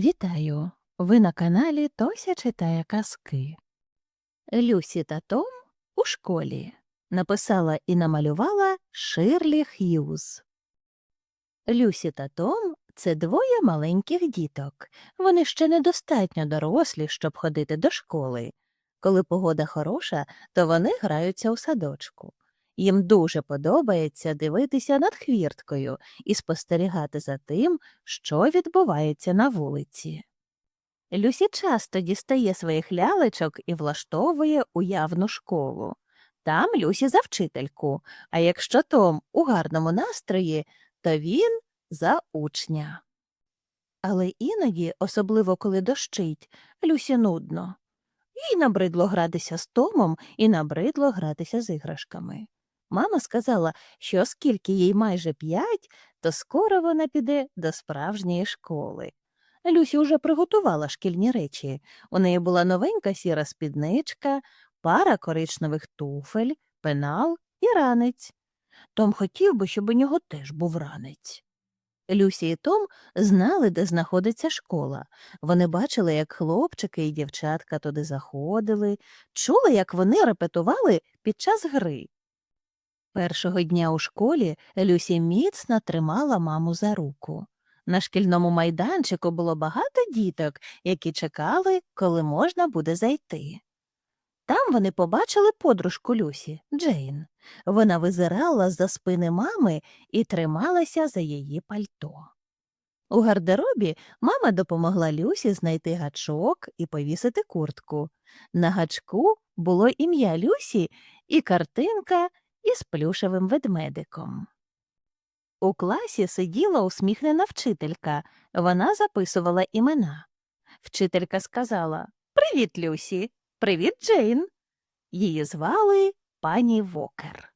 Вітаю! Ви на каналі Тося читає казки. Люсі та Том у школі написала і намалювала Ширлі Х'юз. Люсі та Том це двоє маленьких діток. Вони ще недостатньо дорослі, щоб ходити до школи. Коли погода хороша, то вони граються у садочку. Їм дуже подобається дивитися над хвірткою і спостерігати за тим, що відбувається на вулиці. Люсі часто дістає своїх лялечок і влаштовує уявну школу. Там Люсі за вчительку, а якщо Том у гарному настрої, то він за учня. Але іноді, особливо коли дощить, Люсі нудно. Їй набридло гратися з Томом і набридло гратися з іграшками. Мама сказала, що оскільки їй майже п'ять, то скоро вона піде до справжньої школи. Люсі уже приготувала шкільні речі. У неї була новенька сіра спідничка, пара коричневих туфель, пенал і ранець. Том хотів би, щоб у нього теж був ранець. Люсі і Том знали, де знаходиться школа. Вони бачили, як хлопчики і дівчатка туди заходили, чули, як вони репетували під час гри. Першого дня у школі Люсі міцно тримала маму за руку. На шкільному майданчику було багато діток, які чекали, коли можна буде зайти. Там вони побачили подружку Люсі, Джейн. Вона визирала з-за спини мами і трималася за її пальто. У гардеробі мама допомогла Люсі знайти гачок і повісити куртку. На гачку було ім'я Люсі і картинка із плюшевим ведмедиком. У класі сиділа усміхнена вчителька. Вона записувала імена. Вчителька сказала Привіт, Люсі. Привіт, Джейн. Її звали пані Вокер.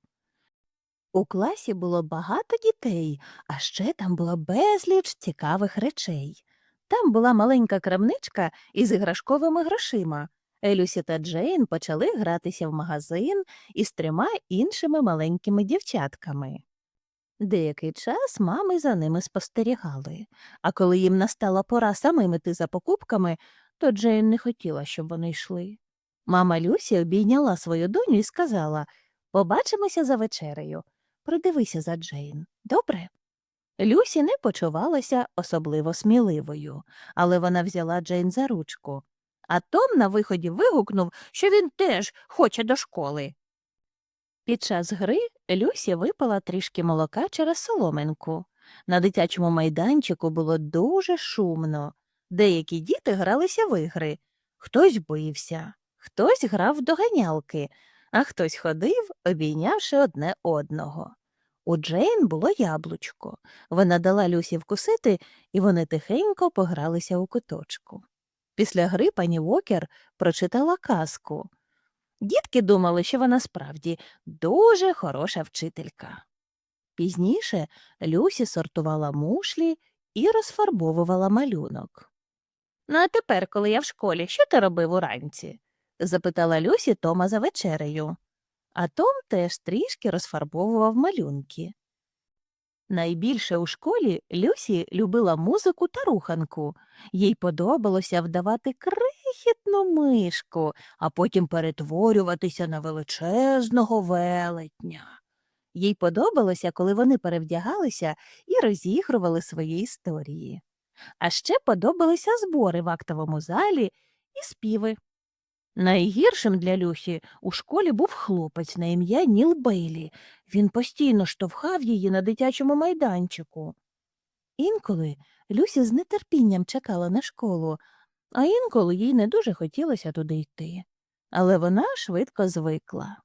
У класі було багато дітей, а ще там було безліч цікавих речей. Там була маленька крамничка із іграшковими грошима. Люсі та Джейн почали гратися в магазин із трьома іншими маленькими дівчатками. Деякий час мами за ними спостерігали, а коли їм настала пора самим іти за покупками, то Джейн не хотіла, щоб вони йшли. Мама Люсі обійняла свою доню і сказала Побачимося за вечерею. Придивися за Джейн, добре? Люсі не почувалася особливо сміливою, але вона взяла Джейн за ручку. А Том на виході вигукнув, що він теж хоче до школи. Під час гри Люсі випила трішки молока через соломинку. На дитячому майданчику було дуже шумно. Деякі діти гралися в ігри. Хтось бився, хтось грав в доганялки, а хтось ходив, обійнявши одне одного. У Джейн було яблучко. Вона дала Люсі вкусити, і вони тихенько погралися у куточку. Після гри пані Вокер прочитала казку. Дітки думали, що вона справді дуже хороша вчителька. Пізніше Люсі сортувала мушлі і розфарбовувала малюнок. Ну, а тепер, коли я в школі, що ти робив уранці? запитала Люсі Тома за вечерею. А Том теж трішки розфарбовував малюнки. Найбільше у школі Люсі любила музику та руханку. Їй подобалося вдавати крихітну мишку, а потім перетворюватися на величезного велетня. Їй подобалося, коли вони перевдягалися і розігрували свої історії. А ще подобалися збори в актовому залі і співи. Найгіршим для Люсі у школі був хлопець на ім'я Ніл Бейлі. Він постійно штовхав її на дитячому майданчику. Інколи Люсі з нетерпінням чекала на школу, а інколи їй не дуже хотілося туди йти. Але вона швидко звикла.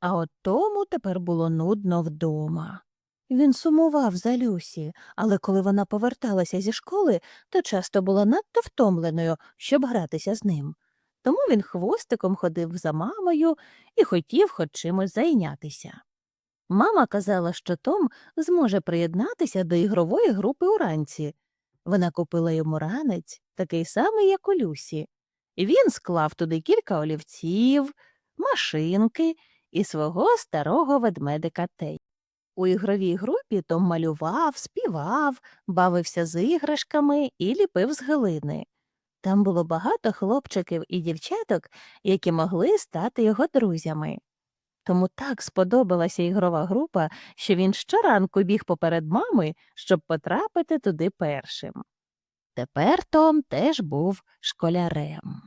А от тому тепер було нудно вдома. Він сумував за Люсі, але коли вона поверталася зі школи, то часто була надто втомленою, щоб гратися з ним. Тому він хвостиком ходив за мамою і хотів хоч чимось зайнятися. Мама казала, що Том зможе приєднатися до ігрової групи уранці. Вона купила йому ранець, такий самий, як у Люсі. Він склав туди кілька олівців, машинки і свого старого ведмедика Тей. У ігровій групі Том малював, співав, бавився з іграшками і ліпив з глини. Там було багато хлопчиків і дівчаток, які могли стати його друзями. Тому так сподобалася ігрова група, що він щоранку біг поперед мами, щоб потрапити туди першим. Тепер Том теж був школярем.